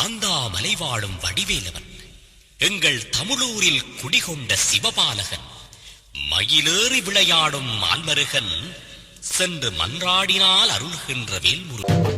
காந்தாமலை வாழும் வடிவேலவன். எங்கள் தமிழூரில் குடிகொண்ட சிவபாலகன். மயிலேறி விளையாடும் மான்மருகன். சென்று மன்றாடினால் அருள்கின்ற வேல்முருகன்.